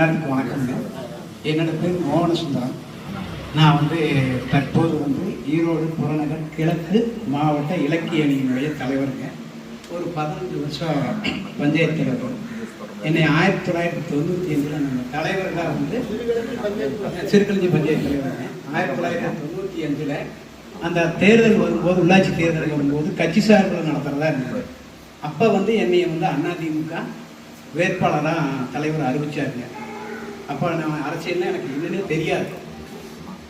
எல்லாத்துக்கும் வணக்கங்க. என்னோட பேர் மோகனசுந்தரம். நான் வந்து தற்போது வந்து ஈரோடு புறநகர் கிழக்கு மாவட்ட இலக்கிய அணியினுடைய தலைவருங்க. ஒரு பதினஞ்சு வருஷம் பஞ்சாயத்து தலைவர். என்னை ஆயிரத்தி தொள்ளாயிரத்தி தொண்ணூற்றி அஞ்சில் நம்ம தலைவர்களாக வந்து சிறுக்கழிஞ்சி பஞ்சாயத்து தலைவருங்க. ஆயிரத்தி தொள்ளாயிரத்தி தொண்ணூற்றி அஞ்சில் அந்த தேர்தல் வரும்போது உள்ளாட்சி தேர்தல் வரும்போது கட்சி சார்பில் நடத்துகிறதா இருந்தது அப்போ வந்து என்னை வந்து அதிமுக வேட்பாளராக தலைவர் அறிவிச்சாருங்க. அப்போ நான் அரசியல்னா எனக்கு என்னன்னே தெரியாது.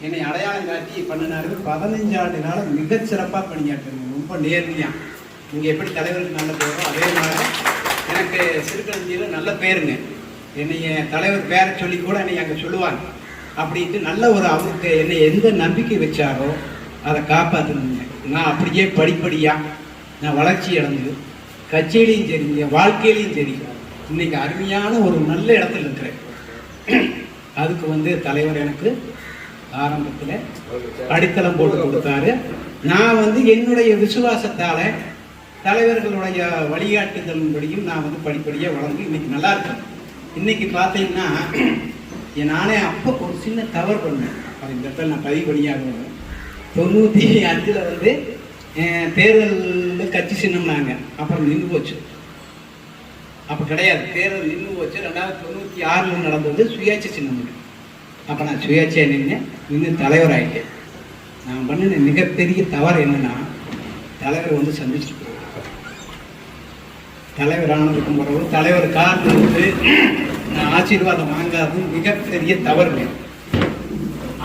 என்னை அடையாளம் காட்டி பண்ணினாரு பதினஞ்சு ஆண்டு நாளும் மிகச் சிறப்பாக பணியாற்றுங்க ரொம்ப நேர்மையாக நீங்கள் எப்படி தலைவருக்கு நல்ல பேரோ அதே மாதிரி எனக்கு சிறுகஞ்சியில் நல்ல பேருங்க. என்னைய தலைவர் பேரை சொல்லி கூட என்னை அங்கே சொல்லுவாங்க. அப்படின்ட்டு நல்ல ஒரு அவருக்கு என்னை எந்த நம்பிக்கை வச்சாரோ அதை காப்பாற்றணுங்க நான் அப்படியே படிப்படியாக நான் வளர்ச்சி அடைஞ்சு கட்சியிலையும் சரிங்க வாழ்க்கையிலையும் சரி. இன்னைக்கு அருமையான ஒரு நல்ல இடத்துல இருக்கிறேன். அதுக்கு வந்து தலைவர் எனக்கு ஆரம்பத்தில் அடித்தளம் போட்டு கொடுத்தாரு. நான் வந்து என்னுடைய விசுவாசத்தால் தலைவர்களுடைய வழிகாட்டுதலின்படியும் நான் வந்து படிப்படியாக வளர்ந்து இன்னைக்கு நல்லா இருக்கேன். இன்னைக்கு பார்த்தீங்கன்னா என் நானே அப்போ ஒரு சின்ன தவறு பண்ணேன். அது இந்த இடத்துல நான் பதிவு பண்ணியாக தொண்ணூற்றி அஞ்சில் வந்து தேர்தலில் கட்சி சின்னம்னாங்க. அப்புறம் நின்று போச்சு. அப்போ கிடையாது. தேர்தல் நின்று போச்சு. ரெண்டாயிரத்தி தொண்ணூற்றி ஆறில் நடந்தது சுயாட்சி சின்னம். அப்போ நான் சுயாட்சியாக நின்று நின்று தலைவர் ஆகிட்டேன் நான் பண்ணின மிகப்பெரிய தவறு என்னன்னா தலைவர் வந்து சந்திச்சுட்டு போவார். தலைவர் ஆனதுக்கு பிறகு தலைவர் காரணம் வந்து நான் ஆசீர்வாதம் வாங்காதது மிகப்பெரிய தவறு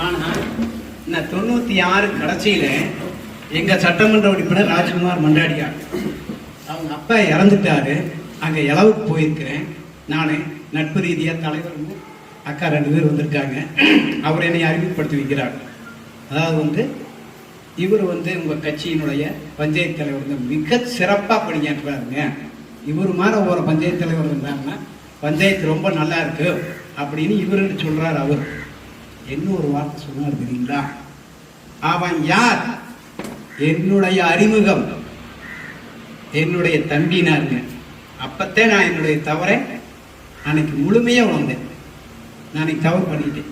ஆனால் நான் தொண்ணூற்றி ஆறு கடைசியில் எங்கள் சட்டமன்ற உறுப்பினர் ராஜ்குமார் மண்டாடியார். அவங்க அப்பா இறந்துட்டாரு. அங்கே இளவுக்கு போயிருக்கிறேன். நான் நட்பு ரீதியாக தலைவர் வந்து அக்கா ரெண்டு பேர் வந்திருக்காங்க. அவர் என்னை அறிமுகப்படுத்தி வைக்கிறார். அதாவது வந்து இவர் வந்து உங்கள் கட்சியினுடைய பஞ்சாயத்து தலைவர் வந்து மிக சிறப்பாக பணியாற்றுறாருங்க இவர் மாதிரி ஒரு பஞ்சாயத்து தலைவர் இருந்தாருன்னா பஞ்சாயத்து ரொம்ப நல்லா இருக்கு அப்படின்னு இவர்கிட்ட சொல்கிறார் அவர். என்ன ஒரு வார்த்தை சொன்னார் தெரியுங்களா? அவன் யார்? என்னுடைய அறிமுகம். என்னுடைய தம்பினாருங்க. அப்பத்தே நான் என்னுடைய தவறை அன்னைக்கு முழுமையாக உணர்ந்தேன். நான் அன்னைக்கு தவறு பண்ணிட்டேன்.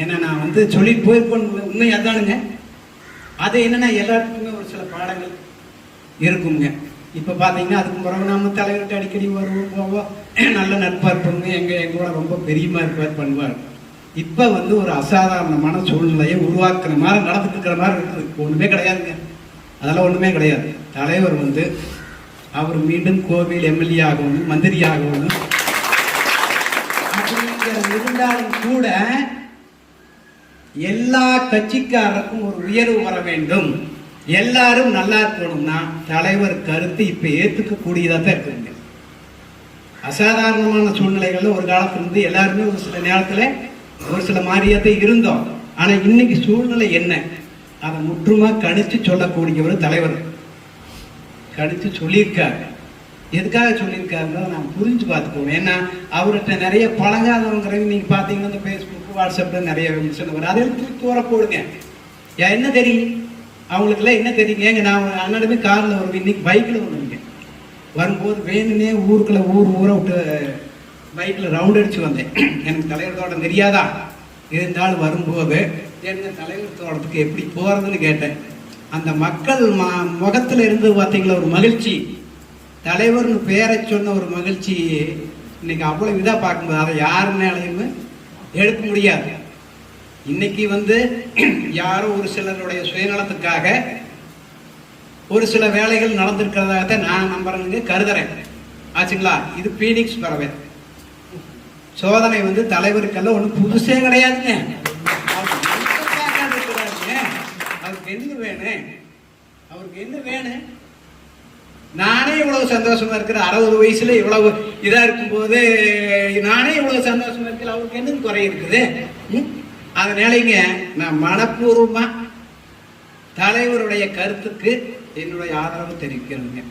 ஏன்னா நான் வந்து சொல்லி போயிருப்பேன். உண்மை அதானுங்க. அது என்னன்னா எல்லாத்துக்குமே ஒரு சில பாடங்கள் இருக்குங்க. இப்போ பார்த்தீங்கன்னா அதுக்கு பிறகு நம்ம தலைவர்கிட்ட அடிக்கடி வருவோம் போவோம். நல்ல நட்பாக இருப்போங்க எங்கள் எங்களோட ரொம்ப பெரியமாக இருப்பார் பண்ணுவார். இப்போ வந்து ஒரு அசாதாரணமான சூழ்நிலையை உருவாக்குற மாதிரி நடந்துட்டு இருக்கிற மாதிரி இருக்குது. ஒன்றுமே கிடையாதுங்க. அதெல்லாம் ஒன்றுமே கிடையாது. தலைவர் வந்து அவர் மீண்டும் கோவில் எம்எல்ஏ ஆகவும் மந்திரி ஆகணும் இருந்தாலும் கூட எல்லா கட்சிக்காரருக்கும் ஒரு உயர்வு வர வேண்டும். எல்லாரும் நல்லா இருக்கணும்னா தலைவர் கருத்து இப்ப ஏத்துக்க கூடியதாக தான் இருக்குங்க அசாதாரணமான சூழ்நிலைகள்ல ஒரு காலத்துல இருந்து எல்லாருமே ஒரு சில நேரத்துல ஒரு சில மாறியத்தை இருந்தோம். ஆனா இன்னைக்கு சூழ்நிலை என்ன? அதை முற்றுமா கணிச்சு சொல்லக்கூடியவர் தலைவர். கடித்து சொல்லியிருக்காரு. எதுக்காக சொல்லியிருக்காருன்னா நான் புரிஞ்சு பார்த்துக்குவோம் ஏன்னா அவர்கிட்ட நிறைய பழகாதவங்கிறது நீங்கள் பார்த்தீங்கன்னா இந்த ஃபேஸ்புக் வாட்ஸ்அப்பில் நிறைய விமர்சனம் வரும். அதெல்லாம் தூக்கி வர போடுங்க. ஏன் என்ன தெரியும் அவங்களுக்குலாம் என்ன தெரியுங்க? ஏங்க நான் அண்ணனுமே காரில் வருவேன். இன்னைக்கு பைக்கில் வருவேங்க. வரும்போது வேணும்னே ஊருக்குள்ளே ஊர் ஊரை விட்டு பைக்கில் ரவுண்ட் அடித்து வந்தேன். எனக்கு தலைவர் தோட்டம் தெரியாதா? இருந்தாலும் வரும்போது என்ன தலைவர் தோட்டத்துக்கு எப்படி போகிறதுன்னு கேட்டேன். அந்த மக்கள் ம முகத்தில் இருந்து பார்த்தீங்களா ஒரு மகிழ்ச்சி. தலைவர்னு பேரை சொன்ன ஒரு மகிழ்ச்சி. இன்னைக்கு அவ்வளவு இதாக பார்க்கும்போது அதை யாருனாலையுமே எடுக்க முடியாது. இன்னைக்கு வந்து யாரோ ஒரு சிலருடைய சுயநலத்துக்காக ஒரு சில வேலைகள் நடந்திருக்கிறதாகத்தான் நான் நம்புறேங்க கருதுறேன். ஆச்சுங்களா? இது பீனிக்ஸ் பறவை. சோதனை வந்து தலைவருக்கெல்லாம் ஒன்றும் புதுசே கிடையாதுங்க. அவருக்கு என்ன வேணும். அவருக்கு என்ன வேணும்? நானே இவ்வளவு சந்தோஷமா இருக்கிறேன். அறுபது வயசுல இவ்வளவு இதா இருக்கும்போது நானே இவ்வளவு சந்தோஷமா இருக்கிற அவருக்கு என்ன குறை இருக்குது? அதனாலங்க நான் மனப்பூர்வமா தலைவருடைய கருத்துக்கு என்னுடைய ஆதரவு தெரிவிக்கிறேங்க.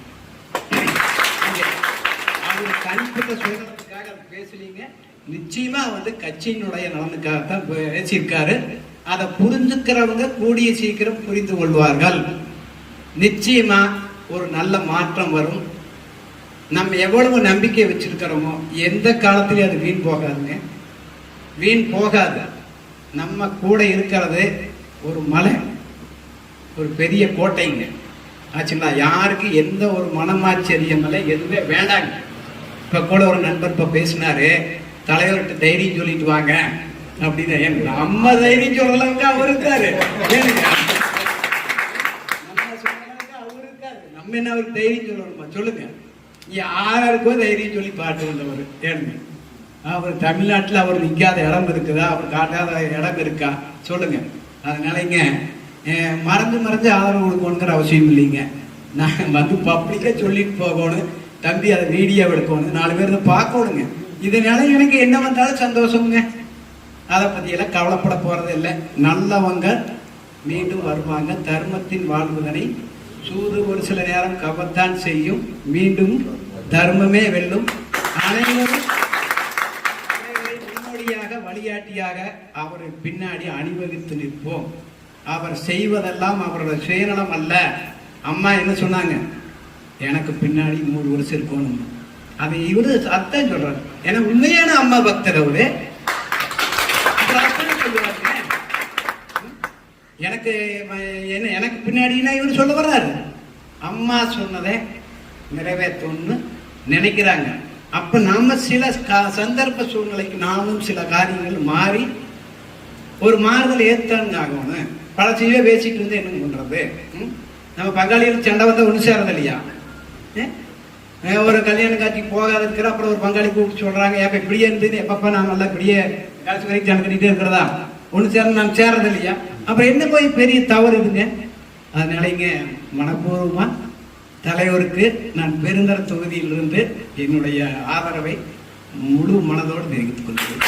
அவர் தனிப்பட்ட சுயநலத்துக்காக அவர் பேசலீங்க. நிச்சயமா வந்து கட்சியினுடைய நலனுக்காக தான் பேசியிருக்காரு. அதை புரிஞ்சுக்கிறவங்க கூடிய சீக்கிரம் புரிந்து கொள்வார்கள். நிச்சயமா ஒரு நல்ல மாற்றம் வரும். நம்ம எவ்வளவு நம்பிக்கை வச்சிருக்கிறோமோ எந்த காலத்திலையும் அது வீண் போகாதுங்க. வீண் போகாது. நம்ம கூட இருக்கிறது ஒரு மலை ஒரு பெரிய கோட்டைங்க. ஆச்சுங்களா? யாருக்கு எந்த ஒரு மனமாச்சரியம் இல்லை எதுவுமே வேண்டாங்க. இப்போ கூட ஒரு நண்பர் இப்போ பேசினாரு தலைவர்கிட்ட தைரியம் சொல்லிட்டு வாங்க. அப்படின்னு என் நம்ம தைரியம் சொல்லலாங்க அவர் இருக்காரு. நம்ம நம்ம என்ன அவருக்கு தைரியம் சொல்லணுமா? சொல்லுங்க. யாருக்கோ தைரியம் சொல்லி பாட்டு வந்தவர். ஏனுங்க? அவர் தமிழ்நாட்டில் அவர் நிற்காத இடம் இருக்குதா? அவர் காட்டாத இடம் இருக்கா? சொல்லுங்க. அதனாலங்க அஹ், மறந்து மறந்து ஆதரவு கொடுக்கணுங்கிற அவசியம் இல்லைங்க. நான் வந்து பப்ளிக்காக சொல்லிட்டு போகணும். தம்பி அதை வீடியோ எடுக்கணும். நாலு பேர் இதை பார்க்கணுங்க. இதனால எனக்கு என்ன வந்தாலும் சந்தோஷமுங்க அதை பற்றியெல்லாம் கவலைப்பட போகிறது இல்லை. நல்லவங்க மீண்டும் வருவாங்க. தர்மத்தின் வாழ்வுதனை சூது ஒரு சில நேரம் கவத்தான் செய்யும். மீண்டும் தர்மமே வெல்லும். அனைவரும் முன்னோடியாக வழிகாட்டியாக அவர் பின்னாடி அணிவகுத்து நிற்போம். அவர் செய்வதெல்லாம் அவரோட சுயநலம் அல்ல. அம்மா என்ன சொன்னாங்க? எனக்கு பின்னாடி நூறு வருஷம் இருக்கணும். அதை இவரு அர்த்தம் சொல்றாரு. ஏன்னா உண்மையான அம்மா பக்தர் அவரு. எனக்கு என்ன எனக்கு பின்னாடினா இவர் சொல்ல வர்றாரு. அம்மா சொன்னதை நிறைவேற்றணும்னு நினைக்கிறாங்க. அப்போ நாம் சில கா- சந்தர்ப்ப சூழ்நிலைக்கு நாமும் சில காரியங்கள் மாறி ஒரு மாறுதல் ஏத்தாங்க ஆகணும் பழசையே பேசிட்டு இருந்து என்ன பண்ணுறது நம்ம பங்காளிகள் சண்டை வந்தால் ஒன்று சேரது இல்லையா? ஒரு கல்யாண காட்சிக்கு போகாத இருக்கிற அப்புறம் ஒரு பங்காளி கூப்பிட்டு சொல்கிறாங்க எப்போ இப்படியே இருந்தது எப்பப்போ நான் நல்லா இப்படியே கடைசி வரைக்கும் சண்டை கட்டிகிட்டே இருக்கிறதா? ஒன்று சேர நான் சேர்றது இல்லையா? அப்புறம் என்ன போய் பெரிய தவறு இதுங்க? அதனால இங்கே மனப்பூர்வமாக தலைவருக்கு நான் பெருந்தர தொகுதியிலிருந்து என்னுடைய ஆதரவை முழு மனதோடு தெரிவித்துக் கொள்கிறேன்.